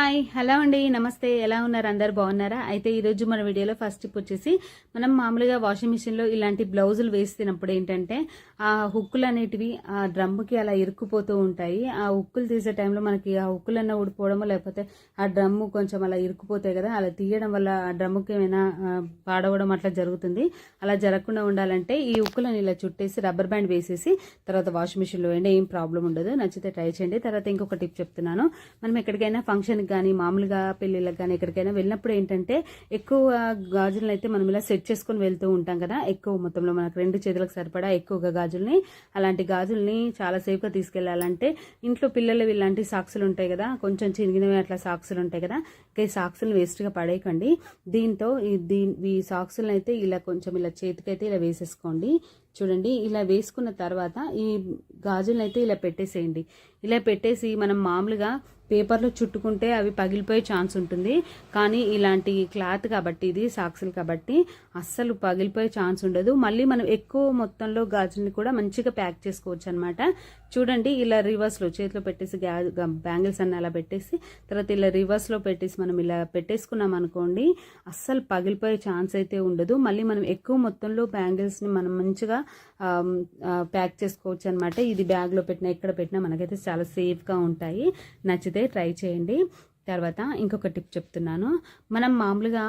Hi hello అండి నమస్తే. ఎలా ఉన్నారు? అందరు బాగున్నారా? అయితే ఈరోజు మన వీడియోలో ఫస్ట్ టిప్ వచ్చేసి మనం మామూలుగా వాషింగ్ మిషన్లో ఇలాంటి బ్లౌజులు వేస్తున్నప్పుడు ఏంటంటే ఆ హుక్కులు అనేటివి ఆ డ్రమ్ముకి అలా ఇరుక్కుపోతూ ఉంటాయి. ఆ హుక్కులు తీసే టైంలో మనకి ఆ హుక్కులన్నా ఊడిపోవడము లేకపోతే ఆ డ్రమ్ము కొంచెం అలా ఇరుక్కుపోతాయి కదా అలా తీయడం వల్ల ఆ డ్రమ్ముకి ఏమైనా పాడవడం అట్లా జరుగుతుంది. అలా జరగకుండా ఉండాలంటే ఈ హుక్కులను ఇలా చుట్టేసి రబ్బర్ బ్యాండ్ వేసేసి తర్వాత వాషింగ్ మిషన్లో వేయండి ఏం ప్రాబ్లం ఉండదు. నచ్చితే ట్రై చేయండి. తర్వాత ఇంకొక టిప్ చెప్తున్నాను. మనం ఎక్కడికైనా ఫంక్షన్కి కానీ మామూలుగా పెళ్ళిళ్ళకి కానీ ఎక్కడికైనా వెళ్ళినప్పుడు ఏంటంటే ఎక్కువ గాజులను అయితే మనం ఇలా సెట్ చేసుకొని వెళ్తూ ఉంటాం కదా. ఎక్కువ మొత్తంలో మనకు రెండు చేతులకు సరిపడా ఎక్కువగా గాజుల్ని అలాంటి గాజుల్ని చాలా సేఫ్గా తీసుకెళ్ళాలంటే ఇంట్లో పిల్లలు ఇలాంటి సాక్సులు ఉంటాయి కదా. కొంచెం చిరిగినవి అట్లా సాక్సులు ఉంటాయి కదా. ఇంకా ఈ సాక్సులను వేస్ట్గా పడేయకండి. దీంతో ఈ దీని ఈ సాక్సులను అయితే ఇలా కొంచెం ఇలా చేతికైతే ఇలా వేసేసుకోండి. చూడండి ఇలా వేసుకున్న తర్వాత ఈ గాజులను అయితే ఇలా పెట్టేసేయండి. ఇలా పెట్టేసి మనం మామూలుగా పేపర్లో చుట్టుకుంటే అవి పగిలిపోయే ఛాన్స్ ఉంటుంది. కానీ ఇలాంటి క్లాత్ కాబట్టి ఇది సాక్సులు కాబట్టి అస్సలు పగిలిపోయే ఛాన్స్ ఉండదు. మళ్ళీ మనం ఎక్కువ మొత్తంలో గాజుల్ని కూడా మంచిగా ప్యాక్ చేసుకోవచ్చు అనమాట చూడండి ఇలా రివర్స్లో చేతిలో పెట్టేసి బ్యాంగిల్స్ అన్ని అలా పెట్టేసి తర్వాత ఇలా రివర్స్లో పెట్టేసి మనం ఇలా పెట్టేసుకున్నాం అనుకోండి అస్సలు పగిలిపోయే ఛాన్స్ అయితే ఉండదు. మళ్ళీ మనం ఎక్కువ మొత్తంలో బ్యాంగిల్స్ని మనం మంచిగా ప్యాక్ చేసుకోవచ్చు అనమాట ఇది బ్యాగ్లో పెట్టినా ఎక్కడ పెట్టినా మనకైతే చాలా సేఫ్గా ఉంటాయి. నచ్చితే ట్రై చేయండి. తర్వాత ఇంకొక టిప్ చెప్తున్నాను. మనం మామూలుగా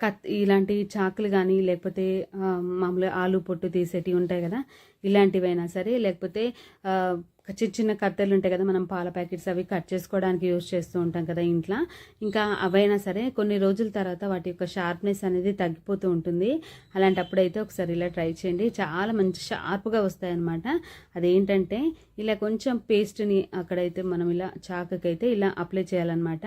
కత్ ఇలాంటి చాకులు కానీ లేకపోతే మామూలుగా ఆలు పొట్టు తీసేటివి ఉంటాయి కదా ఇలాంటివైనా సరే లేకపోతే చిన్న చిన్న కత్తెలు ఉంటాయి కదా మనం పాల ప్యాకెట్స్ అవి కట్ చేసుకోవడానికి యూజ్ చేస్తూ ఉంటాం కదా ఇంట్లో. ఇంకా అవైనా సరే కొన్ని రోజుల తర్వాత వాటి యొక్క షార్ప్నెస్ అనేది తగ్గిపోతూ ఉంటుంది. అలాంటప్పుడు అయితే ఒకసారి ఇలా ట్రై చేయండి. చాలా మంచి షార్ప్గా వస్తాయన్నమాట. అదేంటంటే ఇలా కొంచెం పేస్ట్ని అక్కడైతే మనం ఇలా చాకకైతే ఇలా అప్లై చేయాలన్నమాట.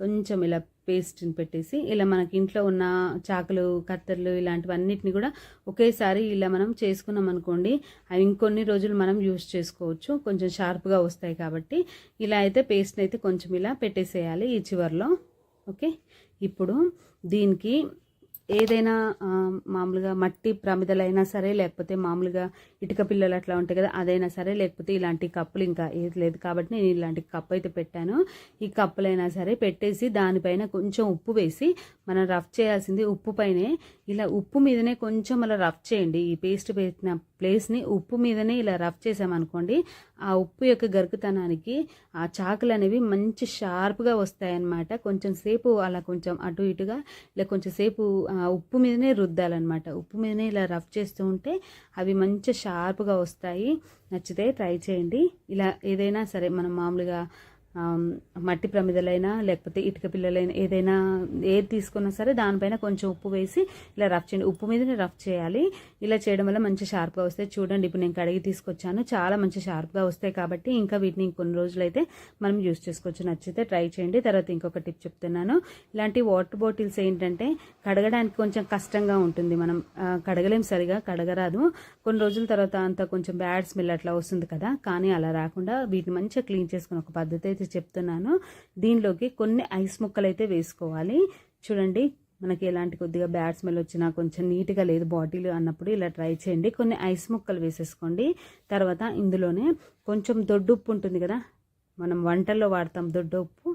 కొంచెం ఇలా పేస్ట్ని పెట్టేసి ఇలా మనకి ఇంట్లో ఉన్న చాకులు కత్తెరలు ఇలాంటివన్నిటిని కూడా ఒకేసారి ఇలా మనం చేసుకున్నాం అనుకోండి అవి ఇంకొన్ని రోజులు మనం యూస్ చేసుకోవచ్చు. కొంచెం షార్ప్గా వస్తాయి కాబట్టి ఇలా అయితే పేస్ట్ని అయితే కొంచెం ఇలా పెట్టేసేయాలి ఈ చివర్లో. ఓకే? ఇప్పుడు దీనికి ఏదైనా మామూలుగా మట్టి ప్రమిదలైనా సరే లేకపోతే మామూలుగా ఇటుక పిల్లలు అట్లా ఉంటాయి కదా అదైనా సరే లేకపోతే ఇలాంటి కప్పులు ఇంకా ఏది లేదు కాబట్టి నేను ఇలాంటి కప్పు అయితే పెట్టాను. ఈ కప్పులైనా సరే పెట్టేసి దానిపైన కొంచెం ఉప్పు వేసి మనం రఫ్ చేయాల్సింది ఉప్పు పైనే. ఇలా ఉప్పు మీదనే కొంచెం అలా రఫ్ చేయండి. ఈ పేస్ట్ పెట్టిన ప్లేస్ని ఉప్పు మీదనే ఇలా రఫ్ చేసామనుకోండి ఆ ఉప్పు యొక్క గరుకుతనానికి ఆ చాకులు అనేవి మంచి షార్ప్గా వస్తాయన్నమాట. కొంచెం సేపు అలా కొంచెం అటు ఇటుగా ఇలా కొంచెం సేపు ఆ ఉప్పు మీదనే రుద్దాలన్నమాట. ఉప్పు మీదనే ఇలా రఫ్ చేస్తూ ఉంటే అవి మంచి షార్ప్గా వస్తాయి. నచ్చితే ట్రై చేయండి. ఇలా ఏదైనా సరే మనం మామూలుగా మట్టి ప్రమిదలైనా లేకపోతే ఇటుక పిల్లలైనా ఏదైనా ఏది తీసుకున్నా సరే దానిపైన కొంచెం ఉప్పు వేసి ఇలా రఫ్ చేయండి. ఉప్పు మీదనే రఫ్ చేయాలి. ఇలా చేయడం వల్ల మంచి షార్ప్గా వస్తాయి. చూడండి ఇప్పుడు నేను కడిగి తీసుకొచ్చాను. చాలా మంచి షార్ప్గా వస్తాయి కాబట్టి ఇంకా వీటిని కొన్ని రోజులైతే మనం యూస్ చేసుకోవచ్చు. నచ్చితే ట్రై చేయండి. తర్వాత ఇంకొక టిప్ చెప్తున్నాను. ఇలాంటి వాటర్ బాటిల్స్ ఏంటంటే కడగడానికి కొంచెం కష్టంగా ఉంటుంది. మనం కడగలేం సరిగా కడగరాదు. కొన్ని రోజుల తర్వాత అంత కొంచెం బ్యాడ్ స్మెల్ అట్లా వస్తుంది కదా. కానీ అలా రాకుండా వీటిని మంచిగా క్లీన్ చేసుకుని ఒక పద్ధతి అయితే చెప్తున్నాను. దీనిలోకి కొన్ని ఐస్ ముక్కలు అయితే వేసుకోవాలి. చూడండి మనకి ఎలాంటి కొద్దిగా బ్యాడ్ స్మెల్ వచ్చినా కొంచెం నీట్గా లేదు బాటిల్ అన్నప్పుడు ఇలా ట్రై చేయండి. కొన్ని ఐస్ ముక్కలు వేసేసుకోండి. తర్వాత ఇందులోనే కొంచెం దొడ్డు ఉప్పు ఉంటుంది కదా మనం వంటల్లో వాడతాం దొడ్డు ఉప్పు.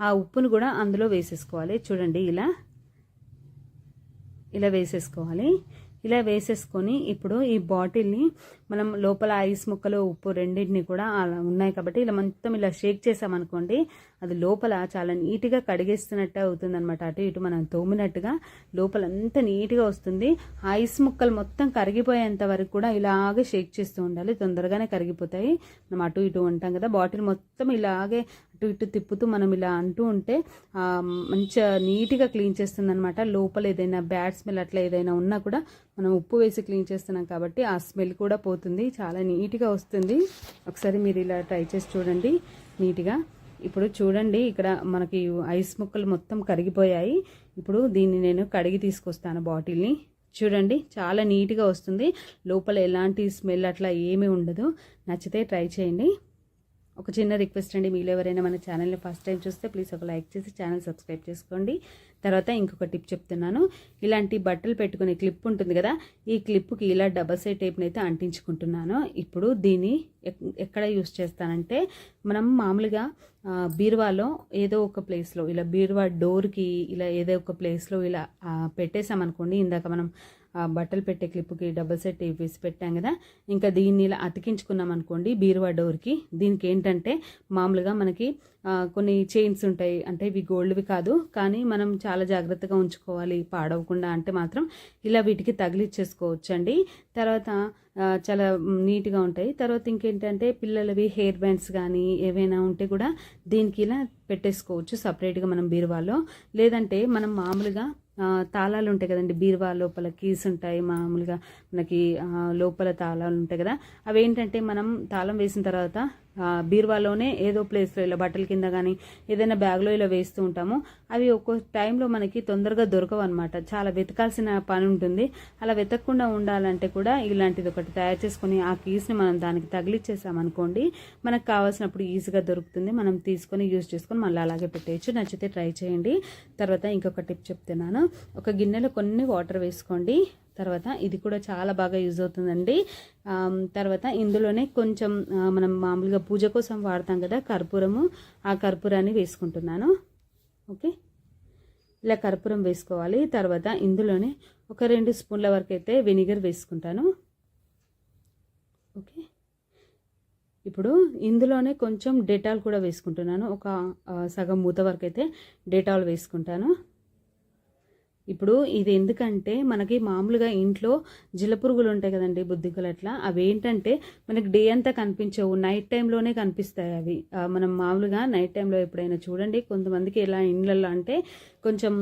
ఆ ఉప్పును కూడా అందులో వేసేసుకోవాలి. చూడండి ఇలా ఇలా వేసేసుకోవాలి. ఇలా వేసేసుకొని ఇప్పుడు ఈ బాటిల్ని మనం లోపల ఐస్ ముక్కలు ఉప్పు రెండింటిని కూడా అలా ఉన్నాయి కాబట్టి ఇలా మొత్తం ఇలా షేక్ చేసామనుకోండి అది లోపల చాలా నీట్గా కడిగేస్తున్నట్టు అవుతుంది అనమాట అటు ఇటు మనం తోమినట్టుగా లోపల అంత నీట్గా వస్తుంది. ఐస్ ముక్కలు మొత్తం కరిగిపోయేంత వరకు కూడా ఇలాగే షేక్ చేస్తూ ఉండాలి. తొందరగానే కరిగిపోతాయి. మనం అటు ఇటు ఉంటాం కదా బాటిల్ మొత్తం ఇలాగే అటు ఇటు తిప్పుతూ మనం ఇలా అంటూ ఉంటే మంచిగా నీట్గా క్లీన్ చేస్తుంది అనమాట లోపల ఏదైనా బ్యాడ్ స్మెల్ అట్లా ఏదైనా ఉన్నా కూడా మనం ఉప్పు వేసి క్లీన్ చేస్తున్నాం కాబట్టి ఆ స్మెల్ కూడా అయిపోతుంది చాలా నీట్గా వస్తుంది. ఒకసారి మీరు ఇలా ట్రై చేసి చూడండి. నీట్గా. ఇప్పుడు చూడండి ఇక్కడ మనకి ఐస్ ముక్కలు మొత్తం కరిగిపోయాయి. ఇప్పుడు దీన్ని నేను కడిగి తీసుకొస్తాను బాటిల్ని. చూడండి చాలా నీట్గా వస్తుంది. లోపల ఎలాంటి స్మెల్ అట్లా ఏమీ ఉండదు. నచ్చితే ట్రై చేయండి. ఒక చిన్న రిక్వెస్ట్ అండి. మీలో ఎవరైనా మన ఛానల్ని ఫస్ట్ టైం చూస్తే ప్లీజ్ ఒక లైక్ చేసి ఛానల్ సబ్స్క్రైబ్ చేసుకోండి. తర్వాత ఇంకొక టిప్ చెప్తున్నాను. ఇలాంటి బట్టలు పెట్టుకునే క్లిప్ ఉంటుంది కదా ఈ క్లిప్కి ఇలా డబల్ సైడ్ టైప్ని అయితే అంటించుకుంటున్నాను. ఇప్పుడు దీన్ని ఎక్కడ యూస్ చేస్తానంటే మనం మామూలుగా బీరువాలో ఏదో ఒక ప్లేస్లో ఇలా బీరువా డోర్కి ఇలా ఏదో ఒక ప్లేస్లో ఇలా పెట్టేసామనుకోండి ఇందాక మనం బట్టలు పెట్టే క్లిప్కి డబుల్ సెట్ వేసి పెట్టాం కదా. ఇంకా దీన్ని ఇలా అతికించుకున్నాం అనుకోండి బీరువా డోర్కి. దీనికి ఏంటంటే మామూలుగా మనకి కొన్ని చైన్స్ ఉంటాయి. అంటే ఇవి గోల్డ్వి కాదు. కానీ మనం చాలా జాగ్రత్తగా ఉంచుకోవాలి. పాడవకుండా అంటే మాత్రం ఇలా వీటికి తగిలిచ్చేసుకోవచ్చు అండి తర్వాత చాలా నీట్గా ఉంటాయి. తర్వాత ఇంకేంటంటే పిల్లలవి హెయిర్ బ్యాండ్స్ కానీ ఏవైనా ఉంటే కూడా దీనికి ఇలా పెట్టేసుకోవచ్చు సపరేట్గా మనం బీరువాలో. లేదంటే మనం మామూలుగా తాళాలు ఉంటాయి కదండి. బీరువా లోపల కీస్ ఉంటాయి మామూలుగా. మనకి లోపల తాళాలు ఉంటాయి కదా. అవి ఏంటంటే మనం తాళం వేసిన తర్వాత బీరువాలోనే ఏదో ప్లేస్లో ఇలా బట్టల కింద కానీ ఏదైనా బ్యాగ్లో ఇలా వేస్తూ ఉంటాము. అవి ఒక్కో టైంలో మనకి తొందరగా దొరకవు అనమాట చాలా వెతకాల్సిన పని ఉంటుంది. అలా వెతకకుండా ఉండాలంటే కూడా ఇలాంటిది ఒకటి తయారు చేసుకొని ఆ కీస్ని మనం దానికి తగిలిచ్చేసామనుకోండి మనకు కావాల్సినప్పుడు ఈజీగా దొరుకుతుంది. మనం తీసుకొని యూజ్ చేసుకొని మళ్ళీ అలాగే పెట్టేయచ్చు. నచ్చితే ట్రై చేయండి. తర్వాత ఇంకొక టిప్ చెప్తున్నాను. ఒక గిన్నెలో కొన్ని వాటర్ వేసుకోండి. తర్వాత ఇది కూడా చాలా బాగా యూజ్ అవుతుందండి. తర్వాత ఇందులోనే కొంచెం మనం మామూలుగా పూజ కోసం వాడతాం కదా కర్పూరము. ఆ కర్పూరాన్ని వేసుకుంటున్నాను. ఓకే? ఇలా కర్పూరం వేసుకోవాలి. తర్వాత ఇందులోనే ఒక రెండు స్పూన్ల వరకు అయితే వెనిగర్ వేసుకుంటాను. ఓకే? ఇప్పుడు ఇందులోనే కొంచెం డెటాల్ కూడా వేసుకుంటున్నాను. ఒక సగం మూత వరకు అయితే డెటాల్ వేసుకుంటాను. ఇప్పుడు ఇది ఎందుకంటే మనకి మామూలుగా ఇంట్లో జిలపురుగులు ఉంటాయి కదండి బుద్ధికలు అట్లా అవి ఏంటంటే మనకి డే అంతా కనిపించవు. నైట్ టైంలోనే కనిపిస్తాయి అవి. మనం మామూలుగా నైట్ టైంలో ఎప్పుడైనా చూడండి. కొంతమందికి ఎలా ఇండ్లలో అంటే కొంచెం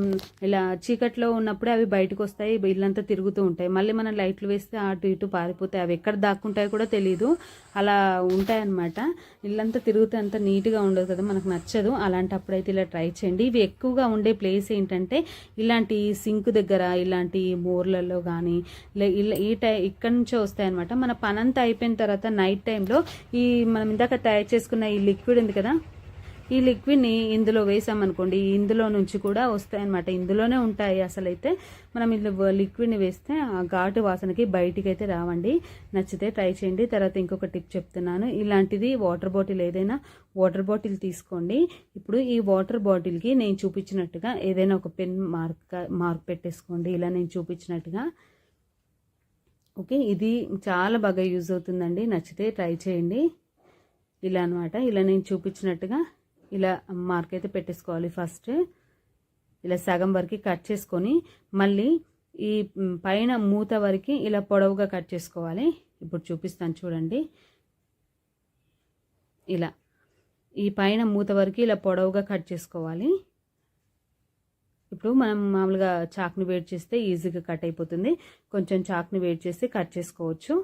ఇలా చీకట్లో ఉన్నప్పుడే అవి బయటకు వస్తాయి. ఇల్లంతా తిరుగుతూ ఉంటాయి. మళ్ళీ మనం లైట్లు వేస్తే అటు ఇటు పారిపోతాయి. అవి ఎక్కడ దాక్కుంటాయో కూడా తెలియదు అలా ఉంటాయన్నమాట. ఇల్లంతా తిరుగుతే అంత నీట్గా ఉండదు కదా. మనకు నచ్చదు. అలాంటప్పుడైతే ఇలా ట్రై చేయండి. ఇవి ఎక్కువగా ఉండే ప్లేస్ ఏంటంటే ఇలాంటి సింక్ దగ్గర ఇలాంటి మోర్లలో కానీ లే ఇలా ఈ టై ఇక్కడ నుంచే వస్తాయన్నమాట. మన పనంతా అయిపోయిన తర్వాత నైట్ టైంలో ఈ మనం ఇందాక తయారు చేసుకున్న ఈ లిక్విడ్ ఉంది కదా? ఈ లిక్విడ్ని ఇందులో వేసామనుకోండి ఇందులో నుంచి కూడా వస్తాయన్నమాట. ఇందులోనే ఉంటాయి అసలు అయితే మనం ఇందులో లిక్విడ్ని వేస్తే ఆ ఘాటు వాసనకి బయటికి అయితే రావండి. నచ్చితే ట్రై చేయండి. తర్వాత ఇంకొక టిప్ చెప్తున్నాను. ఇలాంటిది వాటర్ బాటిల్ ఏదైనా వాటర్ బాటిల్ తీసుకోండి. ఇప్పుడు ఈ వాటర్ బాటిల్కి నేను చూపించినట్టుగా ఏదైనా ఒక పెన్ మార్క్ మార్క్ పెట్టేసుకోండి. ఇలా నేను చూపించినట్టుగా. ఓకే ఇది చాలా బాగా యూజ్ అవుతుందండి. నచ్చితే ట్రై చేయండి. ఇలా అనమాట ఇలా నేను చూపించినట్టుగా. ఇలా మార్క్ అయితే పెట్టేసుకోవాలి ఫస్ట్. ఇలా సగం వరకు కట్ చేసుకొని మళ్ళీ ఈ పైన మూత వరకు ఇలా పొడవుగా కట్ చేసుకోవాలి. ఇప్పుడు చూపిస్తాను చూడండి. ఇలా ఈ పైన మూత వరకు ఇలా పొడవుగా కట్ చేసుకోవాలి. ఇప్పుడు మనం మామూలుగా చాక్ని వేడి చేస్తే ఈజీగా కట్ అయిపోతుంది. కొంచెం చాక్ని వేడి చేసి కట్ చేసుకోవచ్చు.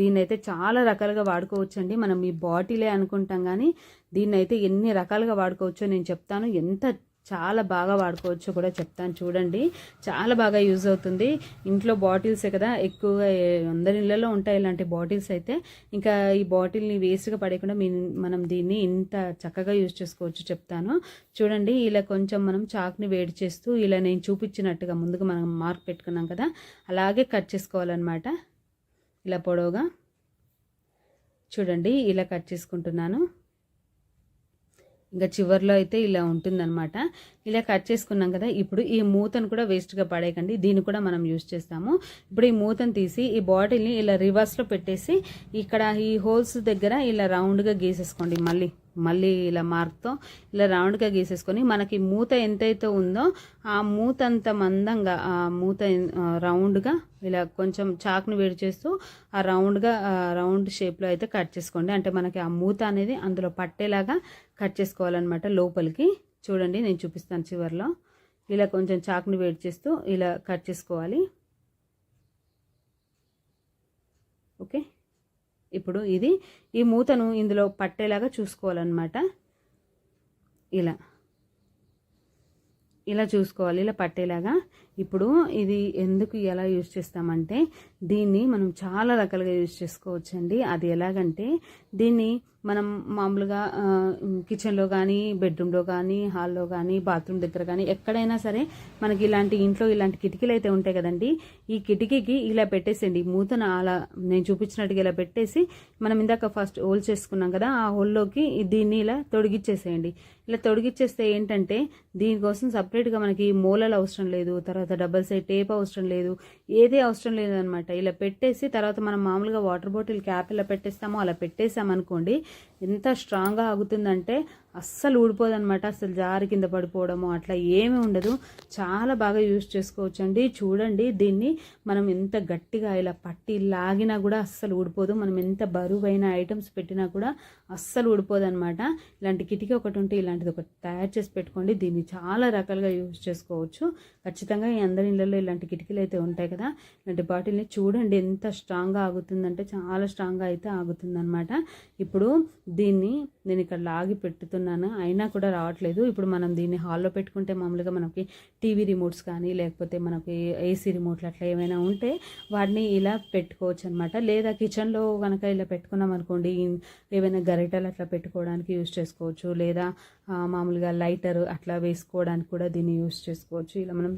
దీన్ని అయితే చాలా రకాలుగా వాడుకోవచ్చండి. మనం ఈ బాటిలే అనుకుంటాం కానీ దీన్ని అయితే ఎన్ని రకాలుగా వాడుకోవచ్చో నేను చెప్తాను. ఎంత చాలా బాగా వాడుకోవచ్చో కూడా చెప్తాను చూడండి. చాలా బాగా యూజ్ అవుతుంది. ఇంట్లో బాటిల్సే కదా ఎక్కువగా అందరి ఇళ్ళలో ఉంటాయి ఇలాంటి బాటిల్స్ అయితే. ఇంకా ఈ బాటిల్ని వేస్ట్గా పడేయకుండా మనం దీన్ని ఇంత చక్కగా యూజ్ చేసుకోవచ్చు చెప్తాను. చూడండి ఇలా కొంచెం మనం చాక్ని వేడి చేస్తూ ఇలా నేను చూపించినట్టుగా ముందుగా మనం మార్క్ పెట్టుకున్నాం కదా అలాగే కట్ చేసుకోవాలన్నమాట. ఇలా పొడవుగా చూడండి ఇలా కట్ చేసుకుంటున్నాను. ఇంకా చివర్లో అయితే ఇలా ఉంటుందన్నమాట. ఇలా కట్ చేసుకున్నాం కదా ఇప్పుడు ఈ మూతను కూడా వేస్ట్గా పడేయకండి. దీన్ని కూడా మనం యూజ్ చేస్తాము. ఇప్పుడు ఈ మూతను తీసి ఈ బాటిల్ని ఇలా రివర్స్లో పెట్టేసి ఇక్కడ ఈ హోల్స్ దగ్గర ఇలా రౌండ్గా గీసేసుకోండి మళ్ళీ. మళ్ళీ ఇలా మార్క్తో ఇలా రౌండ్గా గీసేసుకొని మనకి మూత ఎంతైతే ఉందో ఆ మూత అంత మందంగా ఆ మూత రౌండ్గా ఇలా కొంచెం చాక్ని వేడి చేస్తూ ఆ రౌండ్గా రౌండ్ షేప్లో అయితే కట్ చేసుకోండి. అంటే మనకి ఆ మూత అనేది అందులో పట్టేలాగా కట్ చేసుకోవాలన్నమాట లోపలికి. చూడండి నేను చూపిస్తాను చివర్లో. ఇలా కొంచెం చాక్ని వేడి చేస్తూ ఇలా కట్ చేసుకోవాలి. ఓకే? ఇప్పుడు ఇది ఈ మూతను ఇందులో పట్టేలాగా చూసుకోవాలన్నమాట. ఇలా. ఇలా చూసుకోవాలి ఇలా పట్టేలాగా. ఇప్పుడు ఇది ఎందుకు ఎలా యూజ్ చేస్తామంటే దీన్ని మనం చాలా రకాలుగా యూజ్ చేసుకోవచ్చండి. అది ఎలాగంటే దీన్ని మనం మామూలుగా కిచెన్లో కానీ బెడ్రూమ్లో కానీ హాల్లో కానీ బాత్రూమ్ దగ్గర కానీ ఎక్కడైనా సరే మనకి ఇలాంటి ఇంట్లో ఇలాంటి కిటికీలు అయితే ఉంటాయి కదండి. ఈ కిటికీకి ఇలా పెట్టేసేయండి. మూతను అలా నేను చూపించినట్టుగా ఇలా పెట్టేసి మనం ఇందాక ఫస్ట్ హోల్ చేసుకున్నాం కదా ఆ హోల్లోకి దీన్ని ఇలా తొడిగిచ్చేసేయండి. ఇలా తొడిగిచ్చేస్తే ఏంటంటే దీనికోసం సపరేట్గా మనకి మూలలు అవసరం లేదు తర్వాత డబల్ సైడ్ టేప్ అవసరం లేదు ఏది అవసరం లేదు ఇలా పెట్టేసి తర్వాత మనం మామూలుగా వాటర్ బాటిల్ క్యాప్ ఇలా పెట్టేస్తామో అలా పెట్టేసామనుకోండి ఎంత స్ట్రాంగ్గా ఆగుతుందంటే అస్సలు ఊడిపోదనమాట అసలు జారి కింద పడిపోవడము అట్లా ఏమీ ఉండదు. చాలా బాగా యూజ్ చేసుకోవచ్చండి. చూడండి దీన్ని మనం ఎంత గట్టిగా ఇలా పట్టి లాగినా కూడా అస్సలు ఊడిపోదు. మనం ఎంత బరువైన ఐటమ్స్ పెట్టినా కూడా అస్సలు ఊడిపోదు అనమాట ఇలాంటి కిటికీ ఒకటి ఉంటే ఇలాంటిది ఒకటి తయారు చేసి పెట్టుకోండి. దీన్ని చాలా రకాలుగా యూజ్ చేసుకోవచ్చు. ఖచ్చితంగా ఈ అందరి ఇళ్ళల్లో ఇలాంటి కిటికీలు అయితే ఉంటాయి కదా. ఇలాంటి బాటిల్ని చూడండి ఎంత స్ట్రాంగ్గా ఆగుతుందంటే చాలా స్ట్రాంగ్గా అయితే ఆగుతుందన్నమాట. ఇప్పుడు దీన్ని నేను ఇక్కడ లాగి పెట్టుతున్నాను అయినా కూడా రావట్లేదు. ఇప్పుడు మనం దీన్ని హాల్లో పెట్టుకుంటే మామూలుగా మనకి టీవీ రిమోట్స్ కానీ లేకపోతే మనకి ఏసీ రిమోట్లు అట్లా ఏమైనా ఉంటే వాటిని ఇలా పెట్టుకోవచ్చు అనమాట లేదా కిచెన్లో కనుక ఇలా పెట్టుకున్నాం అనుకోండి ఏమైనా గరిటెలు అట్లా పెట్టుకోవడానికి యూస్ చేసుకోవచ్చు. లేదా మామూలుగా లైటర్ అట్లా వేసుకోవడానికి కూడా దీన్ని యూస్ చేసుకోవచ్చు. ఇలా మనం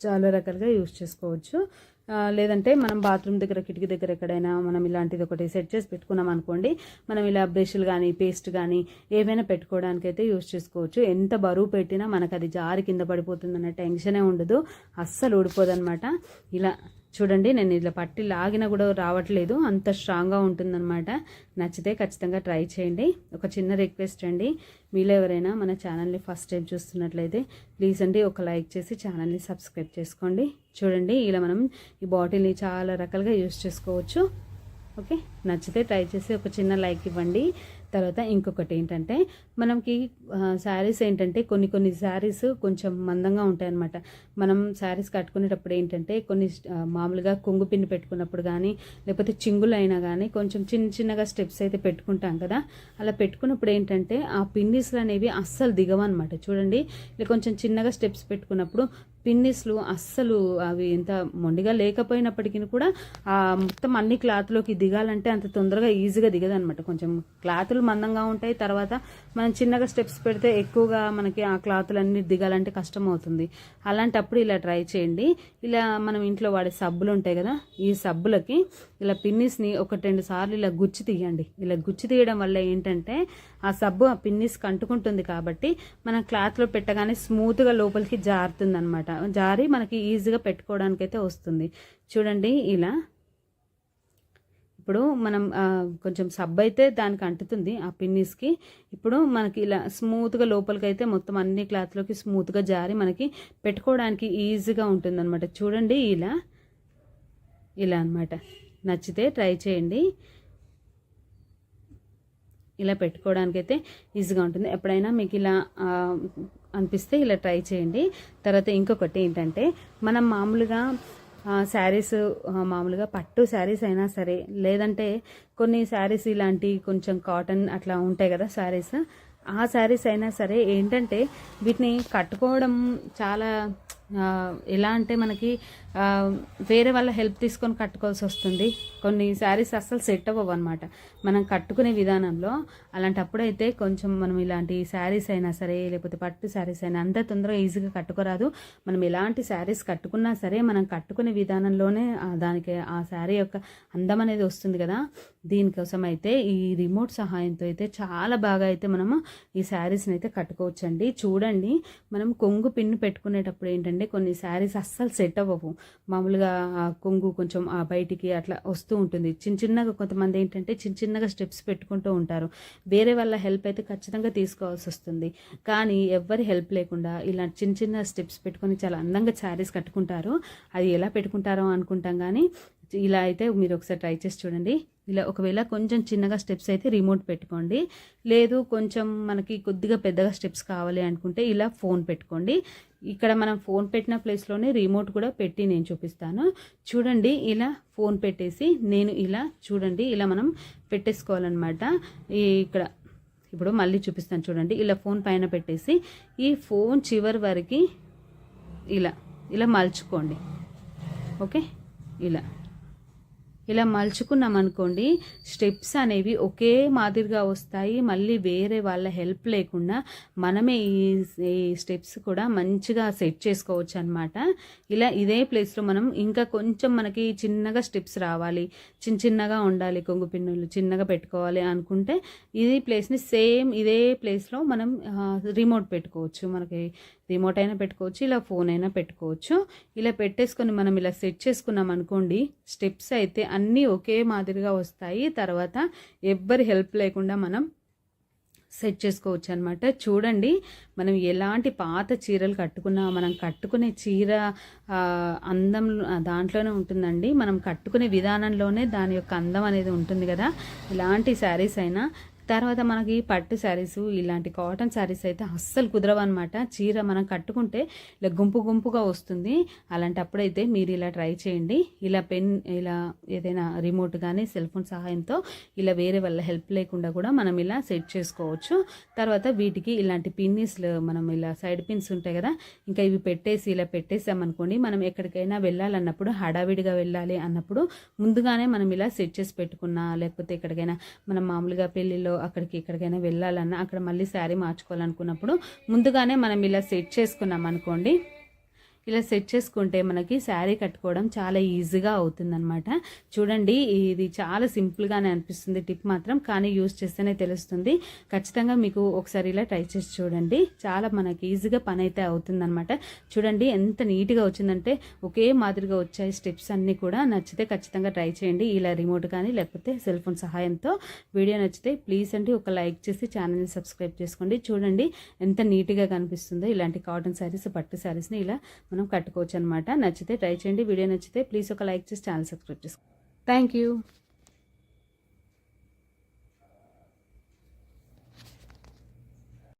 చాలా రకాలుగా యూస్ చేసుకోవచ్చు. లేదంటే మనం బాత్రూమ్ దగ్గర కిటికీ దగ్గర ఎక్కడైనా మనం ఇలాంటిది ఒకటి సెట్ చేసి పెట్టుకున్నాం అనుకోండి మనం ఇలా బ్రష్లు కానీ పేస్ట్ కానీ ఏవైనా పెట్టుకోవడానికి అయితే యూస్ చేసుకోవచ్చు. ఎంత బరువు పెట్టినా మనకు అది జారి కింద పడిపోతుంది టెన్షనే ఉండదు. అస్సలు ఊడిపోదనమాట ఇలా చూడండి నేను ఇలా పట్టి లాగినా కూడా రావట్లేదు. అంత స్ట్రాంగ్గా ఉంటుందన్నమాట. నచ్చితే ఖచ్చితంగా ట్రై చేయండి. ఒక చిన్న రిక్వెస్ట్ అండి. మీలో ఎవరైనా మన ఛానల్ని ఫస్ట్ టైం చూస్తున్నట్లయితే ప్లీజ్ అండి ఒక లైక్ చేసి ఛానల్ని సబ్స్క్రైబ్ చేసుకోండి. చూడండి ఇలా మనం ఈ బాటిల్ని చాలా రకాలుగా యూస్ చేసుకోవచ్చు. ఓకే నచ్చితే ట్రై చేసి ఒక చిన్న లైక్ ఇవ్వండి. తర్వాత ఇంకొకటి ఏంటంటే మనకి శారీస్ ఏంటంటే కొన్ని కొన్ని శారీస్ కొంచెం మందంగా ఉంటాయన్నమాట. మనం శారీస్ కట్టుకునేటప్పుడు ఏంటంటే కొన్ని మామూలుగా కొంగు పిన్ని పెట్టుకున్నప్పుడు కానీ లేకపోతే చింగులు అయినా కానీ కొంచెం చిన్న చిన్నగా స్టెప్స్ అయితే పెట్టుకుంటాం కదా. అలా పెట్టుకున్నప్పుడు ఏంటంటే ఆ పిన్నిస్లు అనేవి అస్సలు దిగవన్నమాట. చూడండి ఇలా కొంచెం చిన్నగా స్టెప్స్ పెట్టుకున్నప్పుడు పిన్నిస్లు అస్సలు అవి ఎంత మొండిగా లేకపోయినప్పటికీ కూడా ఆ మొత్తం అన్ని క్లాత్లోకి దిగాలంటే అంత తొందరగా ఈజీగా దిగదనమాట కొంచెం క్లాతులు మందంగా ఉంటాయి. తర్వాత మనం చిన్నగా స్టెప్స్ పెడితే ఎక్కువగా మనకి ఆ క్లాతులన్నీ దిగాలంటే కష్టం అవుతుంది అలాంటప్పుడు ఇలా ట్రై చేయండి. ఇలా మనం ఇంట్లో వాడే సబ్బులు ఉంటాయి కదా ఈ సబ్బులకి ఇలా పిన్నిస్ని ఒక రెండు సార్లు ఇలా గుచ్చి తీయండి. ఇలా గుచ్చి తీయడం వల్ల ఏంటంటే ఆ సబ్బు ఆ పిన్నిస్కి అంటుకుంటుంది కాబట్టి మనం క్లాత్లో పెట్టగానే స్మూత్గా లోపలికి జారుతుంది అనమాట జారి మనకి ఈజీగా పెట్టుకోవడానికి అయితే వస్తుంది. చూడండి ఇలా ఇప్పుడు మనం కొంచెం సబ్ అయితే దానికి అంటుతుంది ఆ పిన్నిస్కి. ఇప్పుడు మనకి ఇలా స్మూత్గా లోపలికి అయితే మొత్తం అన్ని క్లాత్లోకి స్మూత్గా జారి మనకి పెట్టుకోవడానికి ఈజీగా ఉంటుందన్నమాట. చూడండి ఇలా ఇలా అన్నమాట. నచ్చితే ట్రై చేయండి. ఇలా పెట్టుకోవడానికి అయితే ఈజీగా ఉంటుంది. ఎప్పుడైనా మీకు ఇలా అనిపిస్తే ఇలా ట్రై చేయండి. తర్వాత ఇంకొకటి ఏంటంటే మనం మామూలుగా శారీస్ మామూలుగా పట్టు శారీస్ అయినా సరే లేదంటే కొన్ని శారీస్ ఇలాంటి కొంచెం కాటన్ అట్లా ఉంటాయి కదా శారీస్ ఆ శారీస్ అయినా సరే ఏంటంటే వీటిని కట్టుకోవడం చాలా ఎలా అంటే మనకి వేరే వాళ్ళ హెల్ప్ తీసుకొని కట్టుకోవాల్సి వస్తుంది. కొన్ని శారీస్ అస్సలు సెట్ అవ్వవు అనమాట మనం కట్టుకునే విధానంలో అలాంటప్పుడైతే కొంచెం మనం ఇలాంటి శారీస్ అయినా సరే లేకపోతే పట్టు శారీస్ అయినా అంత తొందరగా ఈజీగా కట్టుకోరాదు. మనం ఎలాంటి శారీస్ కట్టుకున్నా సరే మనం కట్టుకునే విధానంలోనే దానికి ఆ శారీ యొక్క అందం అనేది వస్తుంది కదా. దీనికోసం అయితే ఈ రిమోట్ సహాయంతో అయితే చాలా బాగా అయితే మనము ఈ శారీస్ని అయితే కట్టుకోవచ్చండి. చూడండి మనం కొంగు పిన్ను పెట్టుకునేటప్పుడు ఏంటంటే కొన్ని శారీస్ అస్సలు సెట్ అవ్వవు. మామూలుగా ఆ కొంగు కొంచెం ఆ బయటికి అట్లా వస్తూ ఉంటుంది. చిన్న చిన్నగా కొంతమంది ఏంటంటే చిన్న చిన్నగా స్టెప్స్ పెట్టుకుంటూ ఉంటారు. వేరే వాళ్ళ హెల్ప్ అయితే ఖచ్చితంగా తీసుకోవాల్సి వస్తుంది. కానీ ఎవ్వరి హెల్ప్ లేకుండా ఇలా చిన్న చిన్న స్టెప్స్ పెట్టుకొని చాలా అందంగా శారీస్ కట్టుకుంటారు. అది ఎలా పెట్టుకుంటారో అనుకుంటాం కానీ ఇలా అయితే మీరు ఒకసారి ట్రై చేసి చూడండి. ఇలా ఒకవేళ కొంచెం చిన్నగా స్టెప్స్ అయితే రిమోట్ పెట్టుకోండి. లేదు కొంచెం మనకి కొద్దిగా పెద్దగా స్టెప్స్ కావాలి అనుకుంటే ఇలా ఫోన్ పెట్టుకోండి. ఇక్కడ మనం ఫోన్ పెట్టిన ప్లేస్లోనే రిమోట్ కూడా పెట్టి నేను చూపిస్తాను. చూడండి ఇలా ఫోన్ పెట్టేసి నేను ఇలా చూడండి ఇలా మనం పెట్టేసుకోవాలన్నమాట. ఈ ఇక్కడ ఇప్పుడు మళ్ళీ చూపిస్తాను చూడండి. ఇలా ఫోన్ పైన పెట్టేసి ఈ ఫోన్ చివరి వరకు ఇలా ఇలా మలుచుకోండి. ఓకే? ఇలా. ఇలా మలుచుకున్నాం అనుకోండి స్టెప్స్ అనేవి ఒకే మాదిరిగా వస్తాయి. మళ్ళీ వేరే వాళ్ళ హెల్ప్ లేకుండా మనమే ఈ ఈ స్టెప్స్ కూడా మంచిగా సెట్ చేసుకోవచ్చు అనమాట ఇలా ఇదే ప్లేస్లో మనం ఇంకా కొంచెం మనకి చిన్నగా స్టెప్స్ రావాలి. చిన్న చిన్నగా ఉండాలి కొంగు పిన్నులు చిన్నగా పెట్టుకోవాలి అనుకుంటే ఇది ప్లేస్ని సేమ్ ఇదే ప్లేస్లో మనం రిమోట్ పెట్టుకోవచ్చు. మనకి రిమోట్ అయినా పెట్టుకోవచ్చు ఇలా ఫోన్ అయినా పెట్టుకోవచ్చు. ఇలా పెట్టేసుకొని మనం ఇలా సెట్ చేసుకున్నాం అనుకోండి స్టెప్స్ అయితే అన్నీ ఒకే మాదిరిగా వస్తాయి. తర్వాత ఎవ్వరి హెల్ప్ లేకుండా మనం సెట్ చేసుకోవచ్చు అనమాట చూడండి మనం ఎలాంటి పాత చీరలు కట్టుకున్నా మనం కట్టుకునే చీర అందం దాంట్లోనే ఉంటుందండి. మనం కట్టుకునే విధానంలోనే దాని యొక్క అందం అనేది ఉంటుంది కదా. ఎలాంటి శారీస్ అయినా తర్వాత మనకి పట్టు శారీస్ ఇలాంటి కాటన్ శారీస్ అయితే అస్సలు కుదరవన్నమాట. చీర మనం కట్టుకుంటే ఇలా గుంపు గుంపుగా వస్తుంది. అలాంటప్పుడైతే మీరు ఇలా ట్రై చేయండి. ఇలా పెన్ ఇలా ఏదైనా రిమోట్ కానీ సెల్ ఫోన్ సహాయంతో ఇలా వేరే వాళ్ళ హెల్ప్ లేకుండా కూడా మనం ఇలా సెట్ చేసుకోవచ్చు. తర్వాత వీటికి ఇలాంటి పిన్నీస్లు మనం ఇలా సైడ్ పిన్స్ ఉంటాయి కదా ఇంకా ఇవి పెట్టేసి ఇలా పెట్టేసామనుకోండి మనం ఎక్కడికైనా వెళ్ళాలన్నప్పుడు హడావిడిగా వెళ్ళాలి అన్నప్పుడు ముందుగానే మనం ఇలా సెట్ చేసి పెట్టుకున్నా లేకపోతే ఎక్కడికైనా మనం మామూలుగా పెళ్ళిలో అక్కడికి ఎక్కడికైనా వెళ్ళాలన్నా అక్కడ మళ్ళీ శారీ మార్చుకోవాలనుకున్నప్పుడు ముందుగానే మనం ఇలా సెట్ చేసుకున్నాం అనుకోండి ఇలా సెట్ చేసుకుంటే మనకి శారీ కట్టుకోవడం చాలా ఈజీగా అవుతుందన్నమాట. చూడండి ఇది చాలా సింపుల్గానే అనిపిస్తుంది టిప్ మాత్రం కానీ యూజ్ చేస్తేనే తెలుస్తుంది. ఖచ్చితంగా మీకు ఒకసారి ఇలా ట్రై చేసి చూడండి. చాలా మనకి ఈజీగా పని అయితే అవుతుందన్నమాట. చూడండి ఎంత నీట్గా వచ్చిందంటే ఒకే మాదిరిగా వచ్చాయి స్టెప్స్ అన్నీ కూడా. నచ్చితే ఖచ్చితంగా ట్రై చేయండి. ఇలా రిమోట్ కానీ లేకపోతే సెల్ ఫోన్ సహాయంతో వీడియో నచ్చితే ప్లీజ్ అండి ఒక లైక్ చేసి ఛానల్ని సబ్స్క్రైబ్ చేసుకోండి. చూడండి ఎంత నీట్గా కనిపిస్తుందో ఇలాంటి కాటన్ శారీస్ పట్టు శారీస్ని ఇలా మనం కట్టుకోవచ్చు అనమాట నచ్చితే ట్రై చేయండి. వీడియో నచ్చితే ప్లీజ్ ఒక లైక్ చేసి ఛానల్ సబ్స్క్రైబ్ చేసుకోండి. Thank you